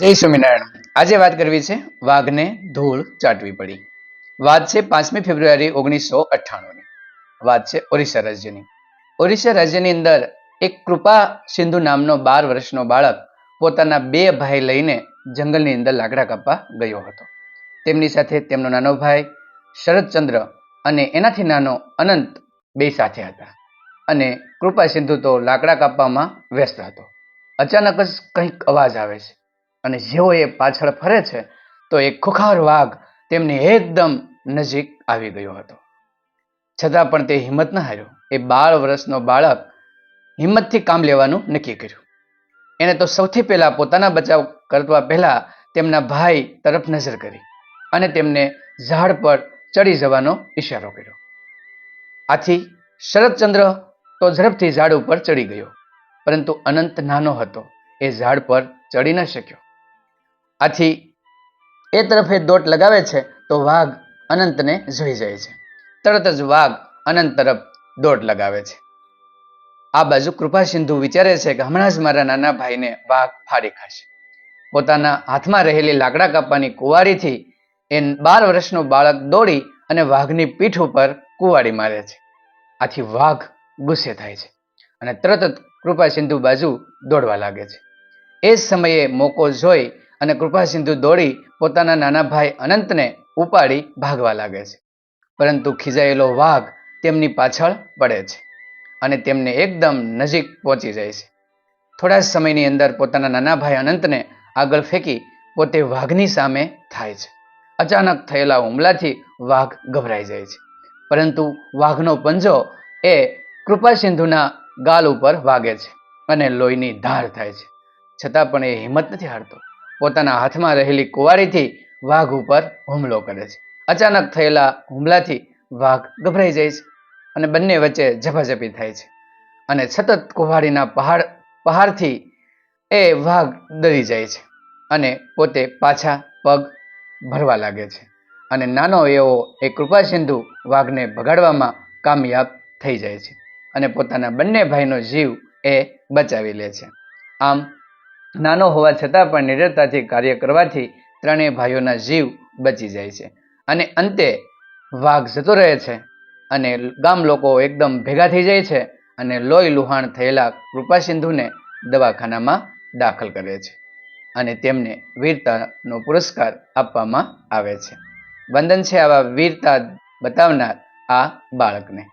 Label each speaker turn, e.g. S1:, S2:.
S1: જય સ્વામિનારાયણ. આજે વાત કરવી છે વાઘને ધૂળ ચાટવી પડી. વાત છે પાંચમી ફેબ્રુઆરી ઓગણીસો અઠ્ઠાણુંની. વાત છે ઓરિસ્સા રાજ્યની. ઓરિસ્સા રાજ્યની અંદર એક કૃપા સિંધુ નામનો બાર વર્ષનો બાળક પોતાના બે ભાઈ લઈને જંગલની અંદર લાકડા કાપવા ગયો હતો. તેમની સાથે તેમનો નાનો ભાઈ શરદચંદ્ર અને એનાથી નાનો અનંત બે સાથે હતા. અને કૃપા સિંધુ તો લાકડા કાપવામાં વ્યસ્ત હતો. અચાનક જ કંઈક અવાજ આવે છે. અને જેઓ એ પાછળ ફરે છે, તો એક ખુખાર વાઘ તેમની એકદમ નજીક આવી ગયો હતો. છતાં પણ તે હિંમત ન હાર્યો. એ બાર વર્ષનો બાળક હિંમતથી કામ લેવાનું નક્કી કર્યું. એને તો સૌથી પહેલા પોતાના બચાવ કરવા પહેલા તેમના ભાઈ તરફ નજર કરી અને તેમને ઝાડ પર ચડી જવાનો ઈશારો કર્યો. આથી શરદચંદ્ર તો ઝડપથી ઝાડ ઉપર ચડી ગયો, પરંતુ અનંત નાનો હતો. એ ઝાડ પર ચડી ન શક્યો. આથી એ તરફે દોટ લગાવે છે તો વાઘ અનંતને જોઈ જાય છે. તરત જ વાઘ અનંત તરફ દોટ લગાવે છે. આ બાજુ કૃપા સિંધુ વિચારે છે કે હમણાં જ મારા નાના ભાઈને વાઘ ફાડી ખાશે. પોતાના હાથમાં રહેલી લાકડા કાપવાની કુવાડીથી એ બાર વર્ષનું બાળક દોડી અને વાઘની પીઠ ઉપર કુવાડી મારે છે. આથી વાઘ ગુસ્સે થાય છે અને તરત જ કૃપા સિંધુ બાજુ દોડવા લાગે છે. એ સમયે મોકો જોઈ અને કૃપાસિંધુ દોડી પોતાના નાના ભાઈ અનંતને ઉપાડી ભાગવા લાગે છે. પરંતુ ખીજાયેલો વાઘ તેમની પાછળ પડે છે અને તેમને એકદમ નજીક પહોંચી જાય છે. થોડા સમયની અંદર પોતાના નાના ભાઈ અનંતને આગળ ફેંકી પોતે વાઘની સામે થાય છે. અચાનક થયેલા હુમલાથી વાઘ ગભરાઈ જાય છે. પરંતુ વાઘનો પંજો એ કૃપા સિંધુના ગાલ ઉપર વાગે છે અને લોહીની ધાર થાય છે. છતાં પણ એ હિંમત નથી હારતો. પોતાના હાથમાં રહેલી કુવારીથી વાઘ ઉપર હુમલો કરે છે. અચાનક થયેલા હુમલાથી વાઘ ગભરાઈ જાય છે અને બંને વચ્ચે ઝપાઝપી થાય છે અને સતત કુવારીના પહાડ, પહાડથી એ વાઘ ડરી જાય છે અને પોતે પાછા પગ ભરવા લાગે છે. અને નાનો એવો એ કૃપાસિંધુ વાઘને ભગાડવામાં કામયાબ થઈ જાય છે અને પોતાના બંને ભાઈનો જીવ એ બચાવી લે છે. આમ નાનો હોવા છતાં પણ નિડરતાથી કાર્ય કરવાથી ત્રણેય ભાઈઓના જીવ બચી જાય છે. અને અંતે વાઘ જતો રહે છે અને ગામ લોકો એકદમ ભેગા થઈ જાય છે અને લોહી લુહાણ થયેલા કૃપા સિંધુને દવાખાનામાં દાખલ કરે છે અને તેમને વીરતાનો પુરસ્કાર આપવામાં આવે છે. વંદન છે આવા વીરતા બતાવનાર આ બાળકને.